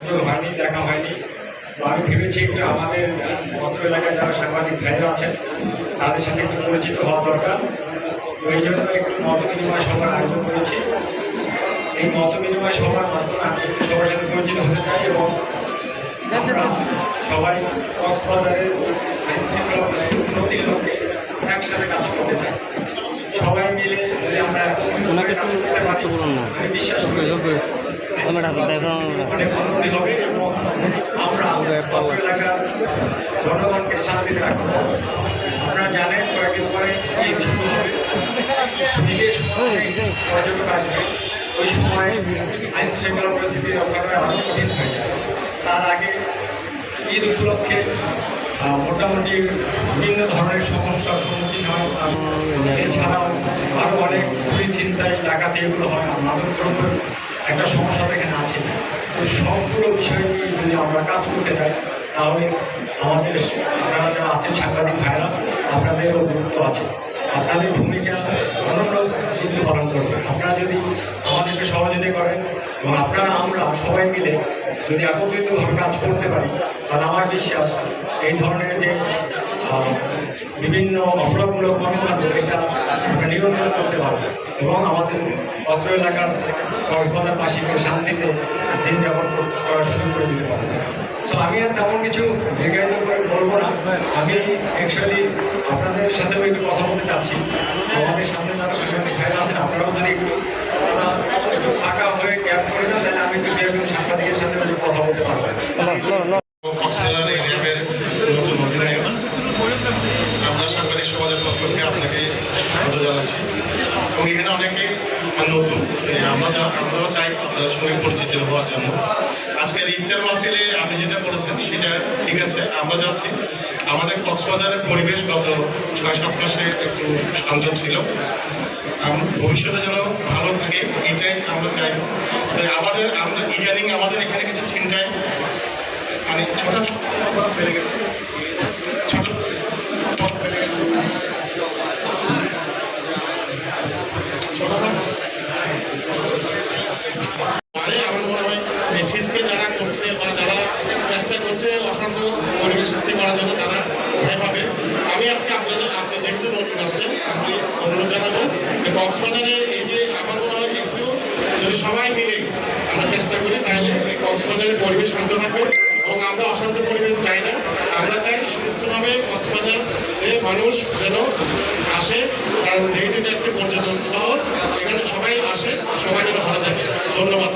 হয়নি দেখা হয়নি। আমি ভেবেছি একটু আমাদের অত্র এলাকায় যারা সাংবাদিক ভাইরা আছেন তাদের সাথে একটু পরিচিত হওয়া দরকার। এই জন্য একটু মত বিনিময় সভার আয়োজন করেছি। এই মত বিনিময় সভার মাধ্যমে আমি একটু সবার সাথে পরিচিত হতে চাই এবং আমরা সবাই কক্সবাজারের আইন শৃঙ্খলা উন্নতির লক্ষ্যে একসাথে কাজ করতে চাই। সবাই মিলে যদি আমরা বিশ্বাস করি অনেক উন্নতি হবে এবং আমরা জনগণকে শান্তিতে রাখতে আপনারা জানেন কয়েকদিন পরে ঈদ শুরু হবে ঈদের পর্যটক আসবে। ওই সময় আইন শৃঙ্খলা পরিস্থিতি রক্ষা করা আরও কঠিন হয়ে যায়। তার আগে ঈদ উপলক্ষে মোটামুটি বিভিন্ন ধরনের সমস্যার সম্মুখীন হয়। এছাড়াও আরও অনেক চুরি চিন্তায় ডাকাতি এগুলো হয়। মাদক দ্রব্যের একটা সমস্যা তো সবগুলো বিষয় নিয়ে যদি আমরা কাজ করতে চাই, তাহলে আমাদের আপনারা যারা আছেন, সাংবাদিক ভাইরা, আপনাদেরও গুরুত্ব আছে। আপনাদের ভূমিকা অনন্য কিন্তু পালন করবে। আপনারা যদি আমাদেরকে সহযোগিতা করেন, এবং আপনারা, আমরা সবাই মিলে যদি একত্রিতভাবে কাজ করতে পারি, তাহলে আমার বিশ্বাস এই ধরনের যে বিভিন্ন অপরাধমূলক কর্মকাণ্ড এটা আমরা নিয়ন্ত্রণ করতে পারব। এবং আমাদের অত্র এলাকার কক্সবাজার কক্সবাজারবাসীকে শান্তিতে দিন যাপন কর- করার সুযোগ করে দিতে পারব। সো আমি আর তেমন কিছু দীর্ঘায়িত করে বলব না। আমি অ্যাকচুয়ালি আপনাদের সাথেও একটু কথা বলতে চাচ্ছি আমাদের সামনে যারা সাংবাদিক ভাইরা আছেন আপনারাও যদি একটু আপনারা একটু ফাঁকা হয়ে ক্যাব করে যান তাহলে আমি একটু দু একজন সাংবাদিকের সাথে একটু কথা বলতে পারব কক্সবাজার এই র্যাবের নতুন অধিনায়ক আমরা সাংবাদিক সমাজের আপনাকে স্বাগত জানাচ্ছি। এবং এখানে অনেকে নতুন। আমরা যা আমরাও চাই আপনাদের সঙ্গে পরিচিত হওয়ার জন্য আজকের ইফতার মাহফিলে আপনি যেটা করেছেন, সেটা ঠিক আছে, আমরা যাচ্ছি। আমাদের কক্সবাজারের পরিবেশ গত ছয়, সাত মাসে একটু শান্ত ছিল। ভবিষ্যতে যেন ভালো থাকে, এটাই আমরা চাইব তো আমাদের আমরা ইদানিং আমাদের এখানে কিছু ছিনতাই মানে ছোট অপরাধ বেড়ে গেছে ছোট অপরাধ বেড়ে গেছে। ছোট মানে আমার মনে হয় চিজকে যারা করছে বা যারা চেষ্টা করছে অশান্ত পরিবেশ সৃষ্টি করার জন্য তারা ভয় পাবে। আমি আজকে আপনাদের আপনি যেহেতু নতুন আসছেন আমি অনুরোধ জানাব যে কক্সবাজারের এই যে আমার মনে হয় একটু যদি সবাই মিলে আমরা চেষ্টা করি, তাহলে এই কক্সবাজারের পরিবেশ শান্ত থাকবে এবং আমরা অশান্ত পরিবেশ চাই না। আমরা চাই সুস্থভাবে কক্সবাজারে মানুষ যেন আসে, কারণ এটা একটি পর্যটন শহর। এখানে সবাই আসে, সবাই যেন ভালো থাকে। ধন্যবাদ।